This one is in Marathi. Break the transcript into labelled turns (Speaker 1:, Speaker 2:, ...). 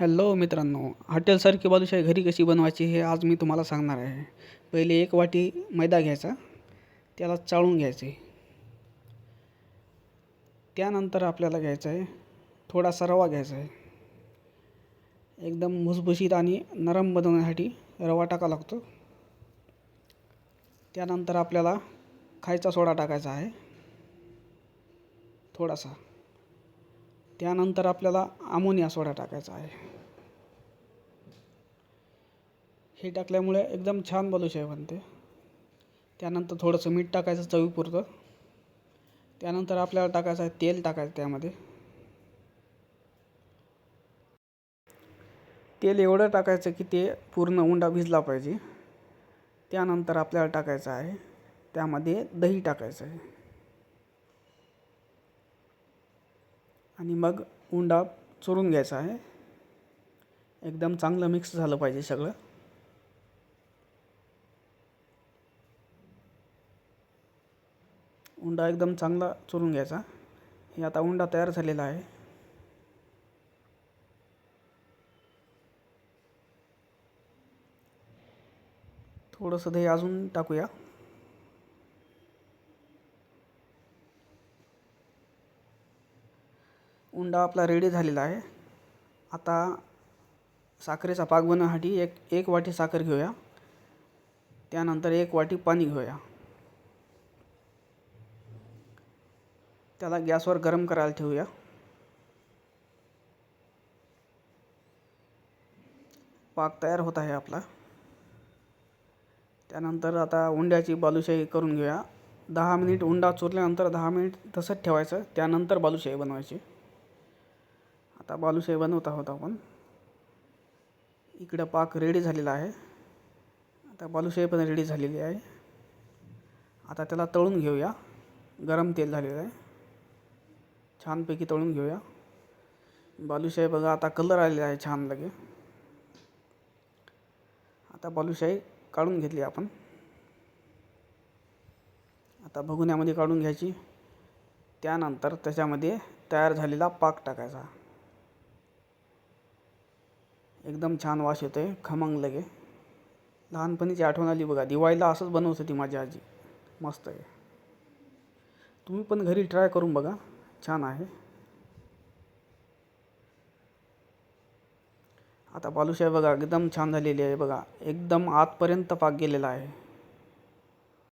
Speaker 1: हॅलो मित्रांनो हॉटेलसारखी बालुशाही घरी कशी बनवायची हे आज मी तुम्हाला सांगणार आहे. पहिले एक वाटी मैदा घ्यायचा त्याला चाळून घ्यायचे. त्यानंतर आपल्याला घ्यायचं आहे थोडासा रवा घ्यायचा आहे. एकदम भुसभुशीत आणि नरम बनवण्यासाठी रवा टाकावा लागतो. त्यानंतर आपल्याला खायचा सोडा टाकायचा आहे थोडासा. त्यानंतर आपल्याला अमोनिया सोडा टाकायचा आहे. हे टाकल्यामुळे एकदम छान बालुशाही बनते. त्यानंतर थोडंसं मीठ टाकायचं चवीपुरतं. त्यानंतर आपल्याला टाकायचं आहे तेल टाकायचं त्यामध्ये. तेल एवढं टाकायचं की ते पूर्ण उंडा भिजला पाहिजे. त्यानंतर आपल्याला टाकायचं आहे त्यामध्ये दही टाकायचं आहे. आणि मग उंडा चुरून घ्यायचा आहे. एकदम चांगलं मिक्स झालं पाहिजे सगळं. उंडा एकदम चांगला चुरून घ्यायचा. हे आता उंडा तयार झालेला आहे. थोडंसं दही अजून टाकूया. उंडा आपला रेडी झालेला आहे. आता साखरेचा पाक बनवण्यासाठी एक एक वाटी साखर घेऊया. त्यानंतर एक वाटी पाणी घेऊया. त्याला गॅसवर गरम करायला ठेवूया. पाक तयार होत आहे आपला. त्यानंतर आता उंड्याची बालुशाही करून घेऊया. दहा मिनिट उंडा चुरल्यानंतर दहा मिनिट तसंच ठेवायचं. त्यानंतर बालुशाही बनवायची. आता बालुशाही बनवत आहोत आपण. इकडं पाक रेडी झालेला आहे. आता बालुशाही पण रेडी झालेली आहे. आता त्याला तळून घेऊया. गरम तेल झालेलं आहे. छानपैकी तळून घेऊया. बालुशाही बघा आता कलर आलेला आहे छान लगे. आता बालुशाही काढून घेतली आपण. आता भगुन्यामध्ये काढून घ्यायची. त्यानंतर त्याच्यामध्ये तयार झालेला पाक टाकायचा. एकदम छान वास येतो आहे खमंग लगे. लहानपणीची आठवण आली बघा दिवाळीला असंच बनवत होती माझी आजी. मस्त आहे. तुम्ही पण घरी ट्राय करून बघा छान आहे. आता बालुशाही बघा एकदम छान झालेली आहे बघा. एकदम आतपर्यंत पाक गेलेला आहे.